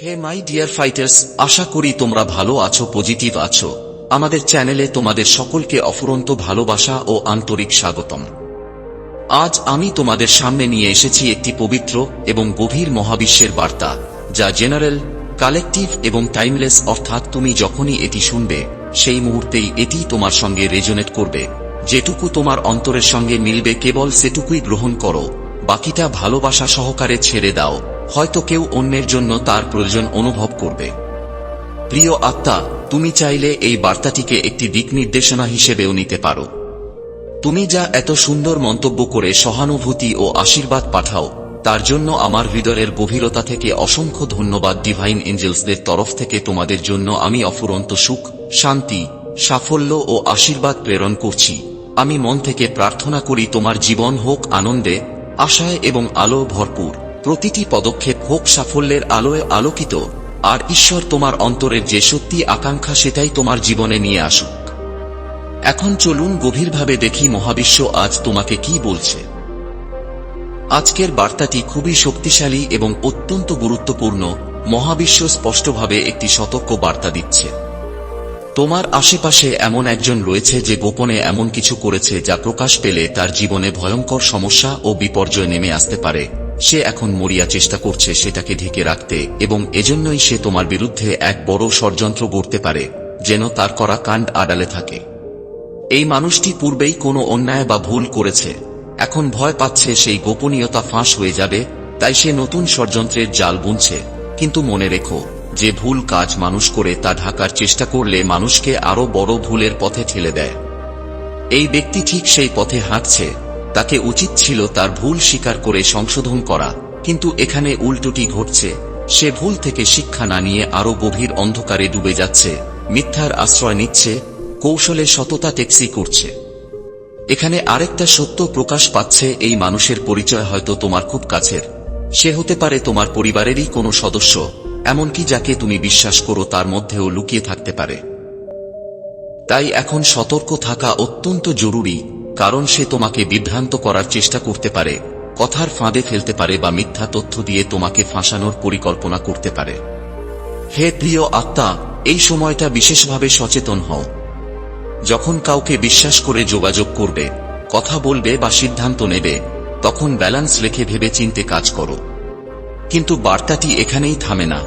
Hey my dear fighters, আশা করি তোমরা ভালো আছো, পজিটিভ আছো। আমাদের চ্যানেলে তোমাদের সকলকে অফুরন্ত ভালোবাসা ও আন্তরিক স্বাগতম। আজ আমি তোমাদের সামনে নিয়ে এসেছি একটি পবিত্র এবং গভীর মহাবিশ্বের বার্তা, যা জেনারেল, কালেকটিভ এবং টাইমলেস, অর্থাৎ তুমি যখনই এটি শুনবে, সেই মুহূর্তেই এটি তোমার সঙ্গে রেজোনেট করবে। যেটুকু তোমার অন্তরের সঙ্গে মিলবে, কেবল সেটুকুই গ্রহণ করো, বাকিটা ভালোবাসা সহকারে ছেড়ে দাও। হয়তো কেউ অন্যের জন্য তার প্রয়োজন অনুভব করবে। প্রিয় আত্মা, তুমি চাইলে এই বার্তাটিকে একটি দিক নির্দেশনা হিসেবেও নিতে পারো। তুমি যা এত সুন্দর মন্তব্য করে সহানুভূতি ও আশীর্বাদ পাঠাও, তার জন্য আমার হৃদয়ের গভীরতা থেকে অসংখ্য ধন্যবাদ ডিভাইন এঞ্জেলসদের তরফ থেকে তোমাদের জন্য আমি অফুরন্ত সুখ, শান্তি, সাফল্য ও আশীর্বাদ প্রেরণ করছি। আমি মন থেকে প্রার্থনা করি তোমার জীবন হোক আনন্দে, আশায় এবং আলো ভরপুর। প্রতিটি পদক্ষেপ হোক সাফল্যের আলোয় আলোকিত, আর ঈশ্বর তোমার অন্তরের যে সত্যি আকাঙ্ক্ষা সেটাই তোমার জীবনে নিয়ে আসুক। এখন চলুন গভীরভাবে দেখি মহাবিশ্ব আজ তোমাকে কি বলছে। আজকের বার্তাটি খুবই শক্তিশালী এবং অত্যন্ত গুরুত্বপূর্ণ, মহাবিশ্ব স্পষ্টভাবে একটি সতর্ক বার্তা দিচ্ছে। তোমার আশেপাশে এমন একজন রয়েছে যে গোপনে এমন কিছু করেছে যা প্রকাশ পেলে তার জীবনে ভয়ঙ্কর সমস্যা ও বিপর্যয় নেমে আসতে পারে। সে এখন মরিয়া চেষ্টা করছে সেটাকে ঢেকে রাখতে, এবং এজন্যই সে তোমার বিরুদ্ধে এক বড় ষড়যন্ত্র গড়তে পারে, যেন তার করা কাণ্ড আড়ালে থাকে। এই মানুষটি পূর্বেই কোনো অন্যায় বা ভুল করেছে। এখন ভয় পাচ্ছে সেই গোপনীয়তা ফাঁস হয়ে যাবে, তাই সে নতুন ষড়যন্ত্রের জাল বুনছে। কিন্তু মনে রেখো, যে ভুল কাজ মানুষ করে তা ঢাকার চেষ্টা করলে মানুষকে আরও বড় ভুলের পথে ঠেলে দেয়। এই ব্যক্তি ঠিক সেই পথে হাঁটছে তাকে উচিত ছিল তার ভুল স্বীকার করে সংশোধন করা, কিন্তু এখানে উল্টোটি ঘটছে। সে ভুল থেকে শিক্ষা না নিয়ে আরও গভীর অন্ধকারে ডুবে যাচ্ছে। মিথ্যার আশ্রয় নিচ্ছে, কৌশলে সততা ট্যাক্সি করছে। এখানে আরেকটা সত্য প্রকাশ পাচ্ছে, এই মানুষের পরিচয় হয়তো তোমার খুব কাছের। সে হতে পারে তোমার পরিবারেরই কোনো সদস্য, এমনকি যাকে তুমি বিশ্বাস করো তার মধ্যেও লুকিয়ে থাকতে পারে। তাই এখন সতর্ক থাকা অত্যন্ত জরুরি কারণ সে তোমাকে বিভ্রান্ত করার চেষ্টা করতে পারে, কথার ফাঁদে ফেলতে পারে বা মিথ্যা তথ্য দিয়ে তোমাকে ফাঁসানোর পরিকল্পনা করতে পারে। হে প্রিয় আত্মা, এই সময়টা বিশেষভাবে সচেতন হও। যখন কাউকে বিশ্বাস করে যোগাযোগ করবে, কথা বলবে বা সিদ্ধান্ত নেবে, তখন ব্যালান্স রেখে ভেবে চিনতে কাজ করো। কিন্তু বার্তাটি এখানেই থামে না।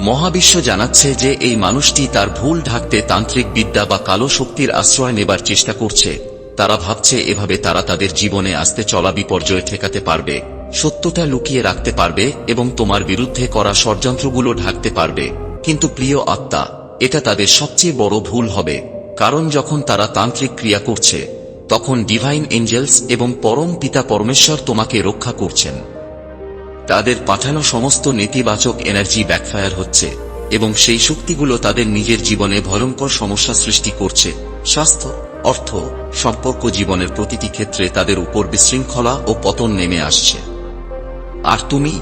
মহাবিশ্ব জানাচ্ছে যে এই মানুষটি তার ভুল ঢাকতে তান্ত্রিক বিদ্যা বা কালো শক্তির আশ্রয় নেবার চেষ্টা করছে। তারা ভাবছে এভাবে তারা তাদের জীবনে আসতে চলা বিপর্যয় ঠেকাতে পারবে, সত্যটা লুকিয়ে রাখতে পারবে এবং তোমার বিরুদ্ধে করা ষড়যন্ত্রগুলো ঢাকতে পারবে। কিন্তু প্রিয় আত্মা, এটা তাদের সবচেয়ে বড় ভুল হবে, কারণ যখন তারা তান্ত্রিক ক্রিয়া করছে, তখন ডিভাইন এঞ্জেলস এবং পরম পিতা পরমেশ্বর তোমাকে রক্ষা করছেন। তাদের পাঠানো সমস্ত নেতিবাচক এনার্জি ব্যাকফায়ার হচ্ছে এবং সেই শক্তিগুলো তাদের নিজের জীবনে ভয়ঙ্কর সমস্যা সৃষ্টি করছে। স্বাস্থ্য অর্থ, সম্পর্ক জীবনের প্রতিটি ক্ষেত্রে তাদের উপর বিশৃঙ্খলা ও পতন নেমে আসছে। আর তুমি?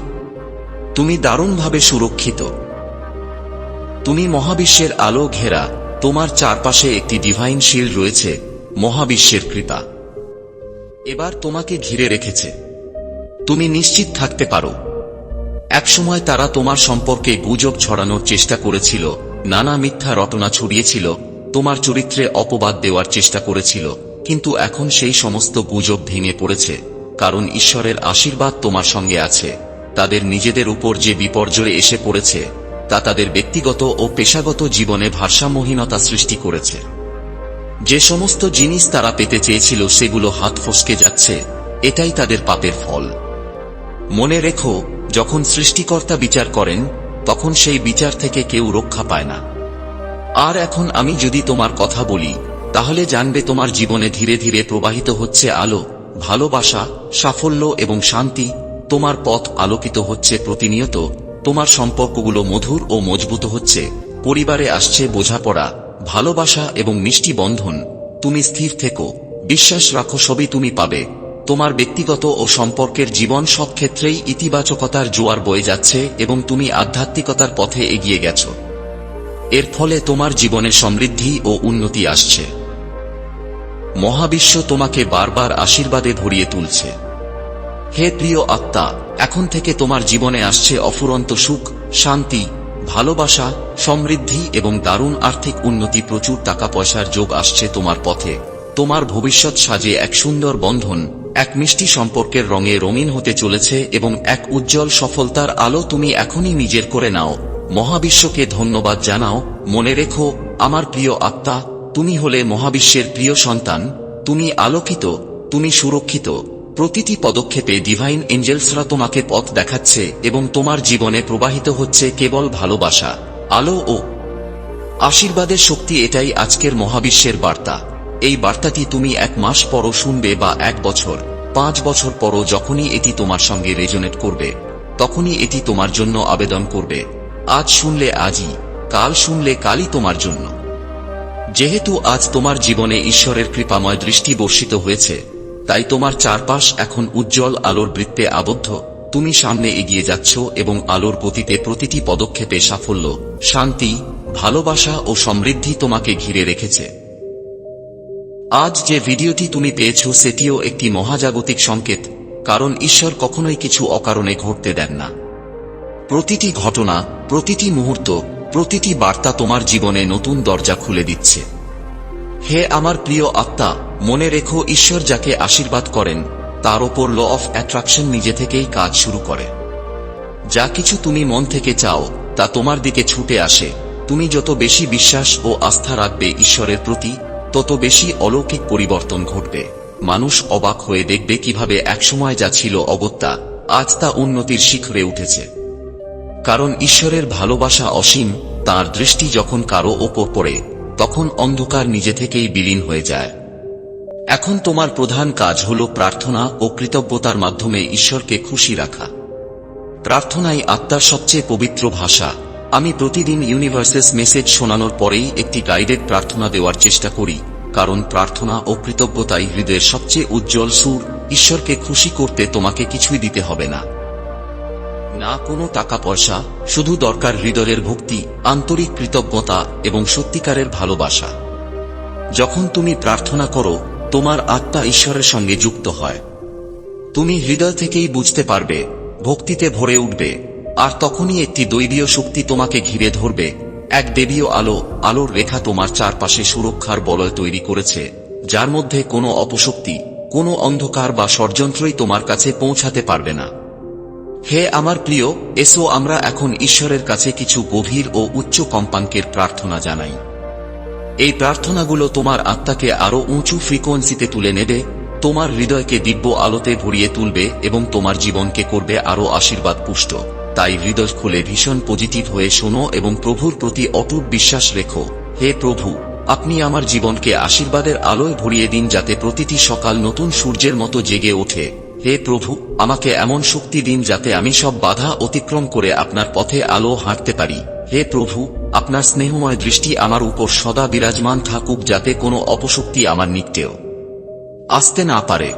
তুমি দারুণভাবে সুরক্ষিত। তুমি মহাবিশ্বের আলো ঘেরা, তোমার চারপাশে একটি ডিভাইন শিল্ড রয়েছে, মহাবিশ্বের কৃপা। এবার তোমাকে ঘিরে রেখেছে। তুমি নিশ্চিত থাকতে পারো। একসময় তারা তোমার সম্পর্কে গুজব ছড়ানোর চেষ্টা করেছিল, নানা মিথ্যা রটনা ছড়িয়েছিল তোমার চরিত্রে অপবাদ দেওয়ার চেষ্টা করেছিল, কিন্তু এখন সেই সমস্ত গুজব ভেঙে পড়েছে, কারণ ঈশ্বরের আশীর্বাদ তোমার সঙ্গে আছে। তাদের নিজেদের উপর যে বিপর্যয় এসে পড়েছে, তা তাদের ব্যক্তিগত ও পেশাগত জীবনে ভারসাম্যহীনতা সৃষ্টি করেছে। যে সমস্ত জিনিস তারা পেতে চেয়েছিল সেগুলো হাত ফসকে যাচ্ছে, এটাই তাদের পাপের ফল। মনে রেখো, যখন সৃষ্টিকর্তা বিচার করেন, তখন সেই বিচার থেকে কেউ রক্ষা পায় না। আর এখন আমি যদি তোমার কথা বলি, তাহলে জানবে তোমার জীবনে ধীরে ধীরে প্রবাহিত হচ্ছে আলো, ভালোবাসা, সাফল্য এবং শান্তি, তোমার পথ আলোকিত হচ্ছে প্রতিনিয়ত, তোমার সম্পর্কগুলো মধুর ও মজবুত হচ্ছে, পরিবারে আসছে বোঝাপড়া, ভালোবাসা এবং মিষ্টি বন্ধন, তুমি স্থির থেকো, বিশ্বাস রাখো সবই তুমি পাবে, তোমার ব্যক্তিগত ও সম্পর্কের জীবন সব ক্ষেত্রেই ইতিবাচকতার জোয়ার বয়ে যাচ্ছে এবং তুমি আধ্যাত্মিকতার পথে এগিয়ে গেছ। এর ফলে তোমার জীবনে সমৃদ্ধি ও উন্নতি আসছে। মহাবিশ্ব তোমাকে বারবার আশীর্বাদে ভরিয়ে তুলছে। হে প্রিয় আত্মা, এখন থেকে তোমার জীবনে আসছে অফুরন্ত সুখ, শান্তি, ভালোবাসা, সমৃদ্ধি এবং দারুণ আর্থিক উন্নতি। প্রচুর টাকা পয়সার যোগ আসছে তোমার পথে। তোমার ভবিষ্যৎ সাজে এক সুন্দর বন্ধন, এক মিষ্টি সম্পর্কের রঙে রঙিন হতে চলেছে এবং এক উজ্জ্বল সফলতার আলো তুমি এখনই নিজের করে নাও। মহাবিশ্বকে ধন্যবাদ জানাও, মনে রেখো, আমার প্রিয় আত্মা, তুমি হলে মহাবিশ্বের প্রিয় সন্তান, তুমি আলোকিত, তুমি সুরক্ষিত, প্রতিটি পদক্ষেপে ডিভাইন এঞ্জেলসরা তোমাকে পথ দেখাচ্ছে এবং তোমার জীবনে প্রবাহিত হচ্ছে কেবল ভালোবাসা, আলো ও আশীর্বাদের শক্তি এটাই আজকের মহাবিশ্বের বার্তা। এই বার্তাটি তুমি এক মাস পরও শুনবে বা এক বছর, পাঁচ বছর পরও যখনই এটি তোমার সঙ্গে রেজনেট করবে, তখনই এটি তোমার জন্য আবেদন করবে। আজ শুনলে আজই কাল শুনলে কালই তোমার জন্য। যেহেতু আজ তোমার জীবনে ঈশ্বরের কৃপাময় দৃষ্টি বর্ষিত হয়েছে, তাই তোমার চারপাশ এখন উজ্জ্বল আলোর বৃত্তে আবদ্ধ। তুমি সামনে এগিয়ে যাচ্ছ এবং আলোর গতিতে প্রতিটি পদক্ষেপে সাফল্য, শান্তি, ভালোবাসা ও সমৃদ্ধি তোমাকে ঘিরে রেখেছে। আজ যে ভিডিওটি তুমি পেয়েছ সেটিও একটি মহাজাগতিক সংকেত, কারণ ঈশ্বর কখনোই কিছু অকারণে ঘটতে দেন না। প্রতিটি ঘটনা, প্রতিটি মুহূর্ত, প্রতিটি বার্তা তোমার জীবনে নতুন দরজা খুলে দিচ্ছে। হে আমার প্রিয় আত্মা, মনে রেখো ঈশ্বর যাকে আশীর্বাদ করেন, তার ওপর ল অফ অ্যাট্রাকশন নিজে থেকেই কাজ শুরু করে। যা কিছু তুমি মন থেকে চাও, তা তোমার দিকে ছুটে আসে। তুমি যত বেশি বিশ্বাস ও আস্থা রাখবে ঈশ্বরের প্রতি, তত বেশি অলৌকিক পরিবর্তন ঘটবে। মানুষ অবাক হয়ে দেখবে কীভাবে একসময় যা ছিল অগত্যা, আজ তা উন্নতির শিখরে উঠেছে। কারণ ঈশ্বরের ভালোবাসা অসীম, তার দৃষ্টি যখন কারও ওপর পড়ে, তখন অন্ধকার নিজে থেকেই বিলীন হয়ে যায়। এখন তোমার প্রধান কাজ হল প্রার্থনা ও কৃতজ্ঞতার মাধ্যমে ঈশ্বরকে খুশি রাখা। প্রার্থনাই আত্মার সবচেয়ে পবিত্র ভাষা। আমি প্রতিদিন ইউনিভার্সেস মেসেজ শোনানোর পরেই একটি গাইডেড প্রার্থনা দেওয়ার চেষ্টা করি, কারণ প্রার্থনা ও কৃতজ্ঞতাই হৃদয়ের সবচেয়ে উজ্জ্বল সুর। ঈশ্বরকে খুশি করতে তোমাকে কিছুই দিতে হবে না। না কোনো টাকা পয়সা শুধু দরকার হৃদয়ের ভক্তি, আন্তরিক কৃতজ্ঞতা এবং সত্যিকারের ভালোবাসা। যখন তুমি প্রার্থনা করো, তোমার আত্মা ঈশ্বরের সঙ্গে যুক্ত হয়। তুমি হৃদয় থেকেই বুঝতে পারবে, ভক্তিতে ভরে উঠবে, আর তখনই একটি দৈবীয় শক্তি তোমাকে ঘিরে ধরবে। এক দেবীয় আলো, আলোর রেখা তোমার চারপাশে সুরক্ষার বলয় তৈরি করেছে, যার মধ্যে কোনো অপশক্তি, কোনো অন্ধকার বা ষড়যন্ত্রই তোমার কাছে পৌঁছাতে পারবে না। হে আমার প্রিয়, এসো আমরা এখন ঈশ্বরের কাছে কিছু গভীর ও উচ্চ কম্পাঙ্কের প্রার্থনা জানাই। এই প্রার্থনাগুলো তোমার আত্মাকে আরও উঁচু ফ্রিকোয়েন্সিতে তুলে নেবে, তোমার হৃদয়কে দিব্য আলোতে ভরিয়ে তুলবে এবং তোমার জীবনকে করবে আরও আশীর্বাদ পুষ্ট তাই হৃদয় খুলে ভীষণ পজিটিভ হয়ে শোনো এবং প্রভুর প্রতি অটুট বিশ্বাস রেখো। হে প্রভু, আপনি আমার জীবনকে আশীর্বাদের আলোয় ভরিয়ে দিন যাতে প্রতিটি সকাল নতুন সূর্যের মতো জেগে ওঠে। হে প্রভু, আমাকে এমন শক্তি দিন যাতে আমি সব বাধা অতিক্রম করে আপনার পথে আলো হাঁটতে পারি। হে প্রভু, আপনার স্নেহময় দৃষ্টি আমার উপর সদা বিরাজমান থাকুক যাতে কোনো অপশক্তি আমার নিকটেও আসতে না পারে।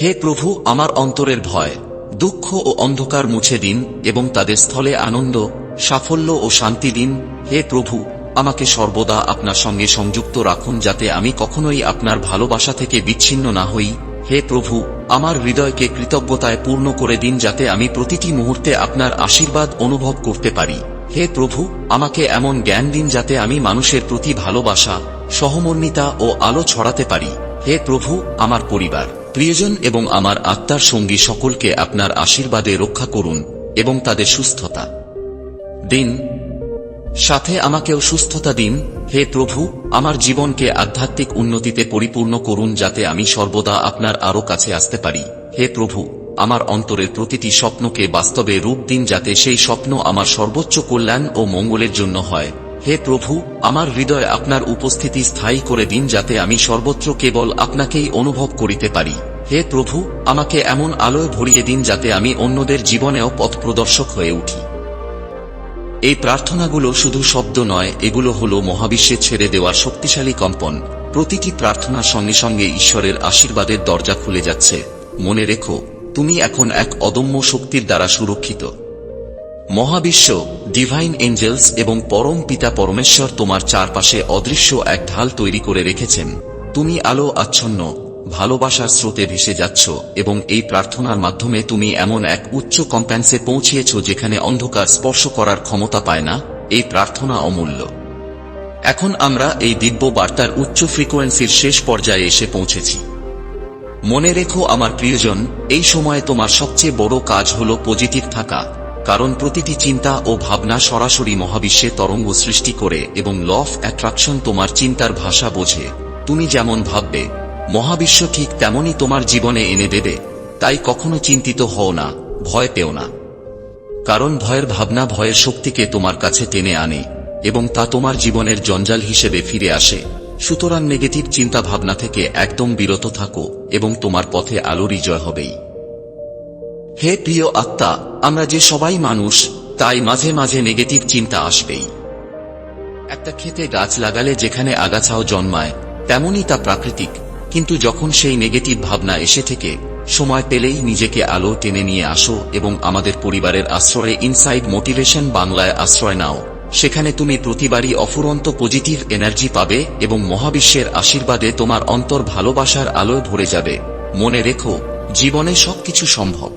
হে প্রভু, আমার অন্তরের ভয়, দুঃখ ও অন্ধকার মুছে দিন এবং তাদের স্থলে আনন্দ, সাফল্য ও শান্তি দিন। হে প্রভু, আমাকে সর্বদা আপনার সঙ্গে সংযুক্ত রাখুন যাতে আমি কখনোই আপনার ভালোবাসা থেকে বিচ্ছিন্ন না হই। হে প্রভু আমার হৃদয়কে কৃতজ্ঞতায় পূর্ণ করে দিন যাতে আমি প্রতিটি মুহূর্তে আপনার আশীর্বাদ অনুভব করতে পারি। হে প্রভু, আমাকে এমন জ্ঞান দিন যাতে আমি মানুষের প্রতি ভালোবাসা, সহমর্মিতা ও আলো ছড়াতে পারি। হে প্রভু, আমার পরিবার, প্রিয়জন এবং আমার আত্মার সঙ্গী সকলকে আপনার আশীর্বাদে রক্ষা করুন এবং তাদের সুস্থতা দিন। সাথে আমাকেও সুস্থতা দিন। হে প্রভু, আমার জীবনকে আধ্যাত্মিক উন্নতিতে পরিপূর্ণ করুন যাতে আমি সর্বদা আপনার আরও কাছে আসতে পারি। হে প্রভু, আমার অন্তরের প্রতিটি স্বপ্নকে বাস্তবে রূপ দিন যাতে সেই স্বপ্ন আমার সর্বোচ্চ কল্যাণ ও মঙ্গলের জন্য হয়। হে প্রভু, আমার হৃদয়ে আপনার উপস্থিতি স্থায়ী করে দিন যাতে আমি সর্বত্র কেবল আপনাকেই অনুভব করিতে পারি। হে প্রভু, আমাকে এমন আলোয় ভরিয়ে দিন যাতে আমি অন্যদের জীবনেও পথ প্রদর্শক হয়ে উঠি। এই প্রার্থনাগুলো শুধু শব্দ নয়, এগুলো হলো মহাবিশ্বে ছেড়ে দেওয়ার শক্তিশালী কম্পন। প্রতিটি প্রার্থনার সঙ্গে সঙ্গে ঈশ্বরের আশীর্বাদের দরজা খুলে যাচ্ছে। মনে রেখো, তুমি এখন এক অদম্য শক্তির দ্বারা সুরক্ষিত। মহাবিশ্ব ডিভাইন এঞ্জেলস এবং পরম পিতা পরমেশ্বর তোমার চারপাশে অদৃশ্য এক ঢাল তৈরি করে রেখেছেন। তুমি আলো আচ্ছন্ন ভালোবাসার স্রোতে ভেসে যাচ্ছ এবং এই প্রার্থনার মাধ্যমে তুমি এমন এক উচ্চ কম্প্যান্সে পৌঁছিয়েছ যেখানে অন্ধকার স্পর্শ করার ক্ষমতা পায় না। এই প্রার্থনা অমূল্য। এখন আমরা এই দিব্য বার্তার উচ্চ ফ্রিকোয়েন্সির শেষ পর্যায়ে এসে পৌঁছেছি। মনে রেখো আমার প্রিয়জন, এই সময়ে তোমার সবচেয়ে বড় কাজ হল পজিটিভ থাকা, কারণ প্রতিটি চিন্তা ও ভাবনা সরাসরি মহাবিশ্বে তরঙ্গ সৃষ্টি করে এবং ল অফ অ্যাট্রাকশন তোমার চিন্তার ভাষা বোঝে। তুমি যেমন ভাববে মহাবিশ্ব ঠিক তেমনই তোমার জীবনে এনে দেবে, তাই কখনো চিন্তিত হও না, ভয় পেও না। কারণ ভয়ের ভাবনা ভয়ের শক্তিকে তোমার কাছে টেনে আনে, এবং তা তোমার জীবনের জঞ্জাল হিসেবে ফিরে আসে। সুতরাং নেগেটিভ চিন্তা ভাবনা থেকে একদম বিরত থাকো, এবং তোমার পথে আলোরই জয় হবেই। হে প্রিয় আত্মা, আমরা যে সবাই মানুষ, তাই মাঝে মাঝে নেগেটিভ চিন্তা আসবেই। একটা ক্ষেতে গাছ লাগালে যেখানে আগাছাও জন্মায়, তেমনই তা প্রাকৃতিক। কিন্তু যখন সেই নেগেটিভ ভাবনা এসে থেকে, সময় পেলেই নিজেকে আলো টেনে নিয়ে আসো এবং আমাদের পরিবারের আশ্রয়ে ইনসাইড মোটিভেশন বাংলায় আশ্রয় নাও। সেখানে তুমি প্রতিবারই অফুরন্ত পজিটিভ এনার্জি পাবে এবং মহাবিশ্বের আশীর্বাদে তোমার অন্তর ভালোবাসার আলোয় ভরে যাবে। মনে রেখো, জীবনে সবকিছু সম্ভব।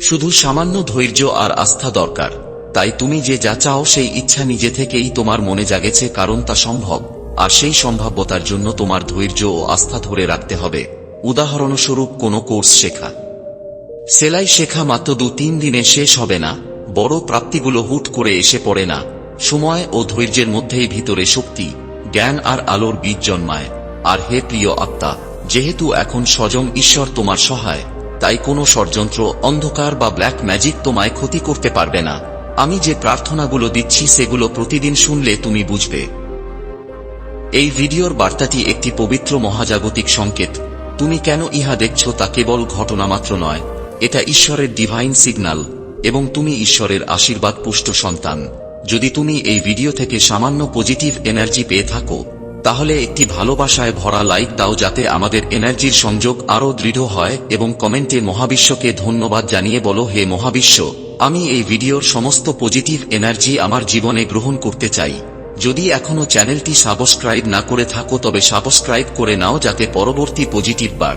শুধু সামান্য ধৈর্য আর আস্থা দরকার। তাই তুমি যে যা চাও সেই ইচ্ছা নিজে থেকেই তোমার মনে জাগেছে কারণ তা সম্ভব। আর সেই সম্ভাব্যতার জন্য তোমার ধৈর্য ও আস্থা ধরে রাখতে হবে। উদাহরণস্বরূপ কোনো কোর্স শেখা। সেলাই শেখা মাত্র দু তিন দিনে শেষ হবে না, বড় প্রাপ্তিগুলো হুট করে এসে পড়ে না। সময় ও ধৈর্যের মধ্যেই ভিতরে শক্তি, জ্ঞান আর আলোর বীজ জন্মায়। আর হে প্রিয় আত্মা, যেহেতু এখন স্বজং ঈশ্বর তোমার সহায়, তাই কোনো ষড়যন্ত্র, অন্ধকার বা ব্ল্যাক ম্যাজিক তোমায় ক্ষতি করতে পারবে না। আমি যে প্রার্থনাগুলো দিচ্ছি সেগুলো প্রতিদিন শুনলে তুমি বুঝবে। এই ভিডিওর বার্তাটি একটি পবিত্র মহাজাগতিক সংকেত। তুমি কেন ইহা দেখছ তা কেবল ঘটনা মাত্র নয়। এটা ঈশ্বরের ডিভাইন সিগন্যাল এবং তুমি ঈশ্বরের আশীর্বাদ পুষ্ট সন্তান। যদি তুমি এই ভিডিও থেকে সামান্য পজিটিভ এনার্জি পেয়ে থাকো, তাহলে একটি ভালোবাসায় ভরা লাইক দাও যাতে আমাদের এনার্জির সংযোগ আরও দৃঢ় হয় এবং কমেন্টে মহাবিশ্বকে ধন্যবাদ জানিয়ে বলো, হে মহাবিশ্ব, আমি এই ভিডিওর সমস্ত পজিটিভ এনার্জি আমার জীবনে গ্রহণ করতে চাই। যদি এখনও চ্যানেলটি সাবস্ক্রাইব না করে থাকো, তবে সাবস্ক্রাইব করে নাও যাতে পরবর্তী পজিটিভ বার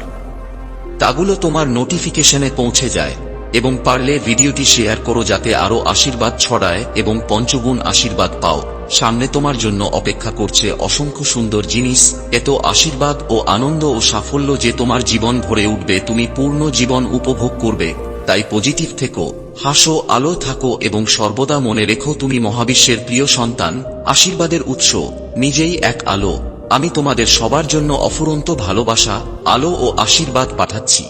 তাগুলো তোমার নোটিফিকেশনে পৌঁছে যায় এবং পারলে ভিডিওটি শেয়ার করো যাতে আরও আশীর্বাদ ছড়ায় এবং পঞ্চগুণ আশীর্বাদ পাও। সামনে তোমার জন্য অপেক্ষা করছে অসংখ্য সুন্দর জিনিস, এত আশীর্বাদ ও আনন্দ ও সাফল্য যে তোমার জীবন ভরে উঠবে, তুমি পূর্ণ জীবন উপভোগ করবে। তাই পজিটিভ থেকো। হাসো, আলো থাকো এবং সর্বদা মনে রেখো তুমি মহাবিশ্বের প্রিয় সন্তান, আশীর্বাদের উৎস, নিজেই এক আলো। আমি তোমাদের সবার জন্য অফুরন্ত ভালোবাসা, আলো ও আশীর্বাদ পাঠাচ্ছি।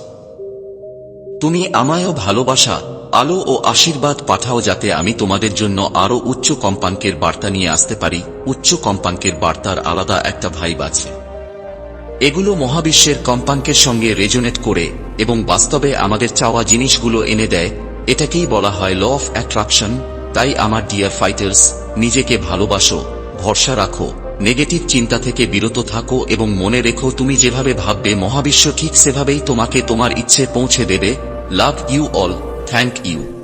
তুমি আমায়ও ভালোবাসা, আলো ও আশীর্বাদ পাঠাও যাতে আমি তোমাদের জন্য আরও উচ্চ কম্পাঙ্কের বার্তা নিয়ে আসতে পারি। উচ্চ কম্পাঙ্কের বার্তার আলাদা একটা ভাইব আছে। এগুলো মহাবিশ্বের কম্পাঙ্কের সঙ্গে রেজোনেট করে এবং বাস্তবে আমাদের চাওয়া জিনিসগুলো এনে দেয় এটাকেই বলা হয় ল অফ অ্যাট্রাকশন তাই আমার ডিয়ার ফাইটার্স নিজেকে ভালোবাসো, ভরসা রাখো নেগেটিভ চিন্তা থেকে বিরত থাকো এবং মনে রেখো তুমি যেভাবে ভাববে মহাবিশ্ব ঠিক সেভাবেই তোমাকে তোমার ইচ্ছে পৌঁছে দেবে love you all thank you